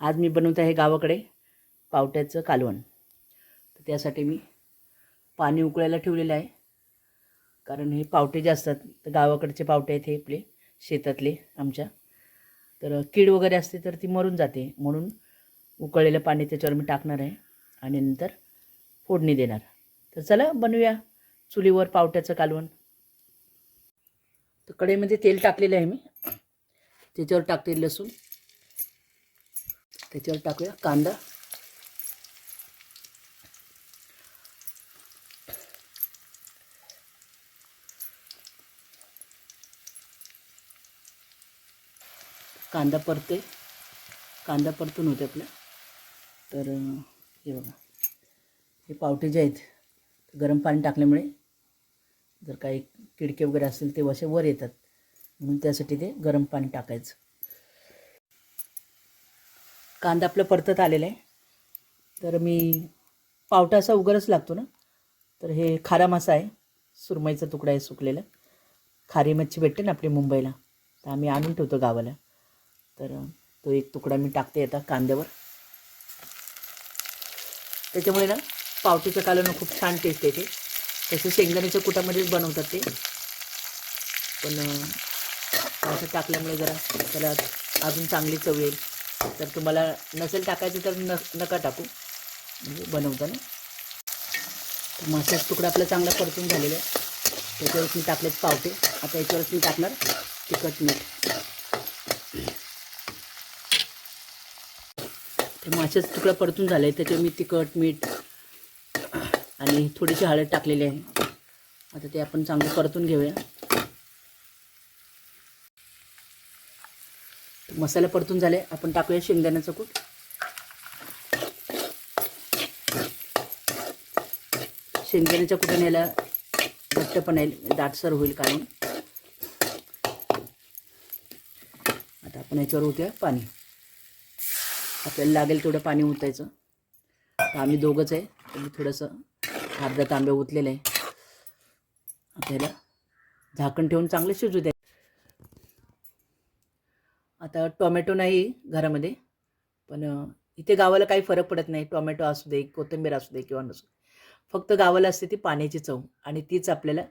आज मी बनवत आहे गावाकडे पावट्याचं कालवण. तर त्यासाठी मी पाणी उकळायला ठेवलेलं आहे. कारण हे पावटे जे असतात तर गावाकडचे पावटे आहेत हे आपले शेतातले आमच्या. तर कीड वगैरे असते तर ती मरून जाते. म्हणून उकळलेलं पाणी त्याच्यावर मी टाकणार आहे आणि नंतर फोडणी देणार. तर चला बनवूया चुलीवर पावट्याचं कालवण. तर कढईमध्ये तेल टाकलेलं आहे मी. त्याच्यावर टाकते लसूण. त्याच्यावर टाकूया कांदा. कांदा परते कांदा परतून होते आपल्या तर हे बघा. हे पावटे जे आहेत गरम पाणी टाकल्यामुळे जर काही किडके वगैरे असतील ते असे वर येतात. म्हणून त्यासाठी ते गरम पाणी टाकायचं. कांदा आपलं परतत आलेला आहे. तर मी पावटा असा उगरच लागतो ना. तर हे खारा मासा आहे. सुरमईचा तुकडा आहे सुकलेला. खारी मच्छी भेटते ना आपली मुंबईला. तर आम्ही आणून ठेवतो गावाला. तर तो एक तुकडा मी टाकते आता कांद्यावर. त्याच्यामुळे ना पावटीचं कालवण खूप छान टेस्ट येते. तसं शेंगदाण्याच्या कुटामध्येच बनवतात ते. पण असं टाकल्यामुळे जरा त्याला अजून चांगली चव येईल. तर तुम्हाला नसेल टाकायचं तर न नका टाकू. म्हणजे बनवताना. तर माशाचा तुकडा आपला चांगला परतून झालेला आहे. त्याच्यावरच मी टाकलेत पावते आता याच्यावरच मी टाकणार तिखट मीठ. तर माशाचा तुकडा परतून झाला आहे त्याच्यावर मी तिखट मीठ आणि थोडीशी हळद टाकलेली आहे. आता ते आपण चांगलं परतून घेऊया. मसाला परतून झाले. आपण टाकूया शेंगदाण्याचं कूट. शेंगदाण्याच्या कुटाने याला घट्टपणा येईल दाटसर होईल काढून. आता आपण याच्यावर होत्या पाणी. आपल्याला लागेल तेवढं पाणी ओतायचं. तर आम्ही दोघंच आहे. थोडंसं अर्धा तांब्या ओतलेलं आहे. आपल्याला झाकण ठेवून चांगलं शिजू द्या. आता टोमॅटो नाही घरामध्ये पण इथे गावाला काही फरक पडत नाही. टोमॅटो असू दे कोथिंबीर असू दे किंवा नसू दे. फक्त गावाला असते ती पाण्याची चव आणि तीच आपल्याला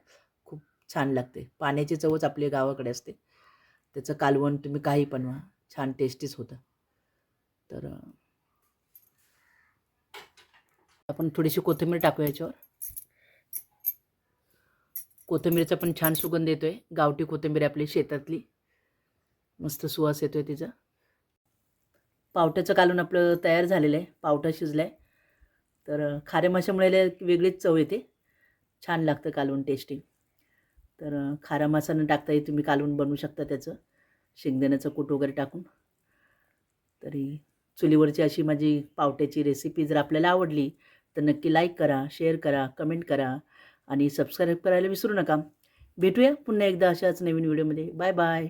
खूप छान लागते. पाण्याची चवच आपल्या गावाकडे असते. त्याचं कालवण तुम्ही काही बनवा छान टेस्टीच होतं. तर आपण थोडीशी कोथिंबीर टाकूया याच्यावर. कोथिंबीरचा पण छान सुगंध येतोय. गावठी कोथिंबीर आपली शेतातली. मस्त सुवास येतोय तिचा. पावट्याचं कालून आपलं तयार झालेलं आहे पावटा शिजला आहे तर खारे खाऱ्या माशामुळे वेगळीच चव येते. छान लागतं कालवण टेस्टी तर खारा मासा न टाकताही तुम्ही कालवण बनवू शकता त्याचं. शेंगदाण्याचं कूट वगैरे टाकून. तरी चुलीवरची अशी माझी पावट्याची रेसिपी जर आपल्याला आवडली तर नक्की लाईक करा शेअर करा कमेंट करा आणि सबस्क्राईब करायला विसरू नका. भेटूया पुन्हा एकदा अशाच नवीन व्हिडिओमध्ये बाय बाय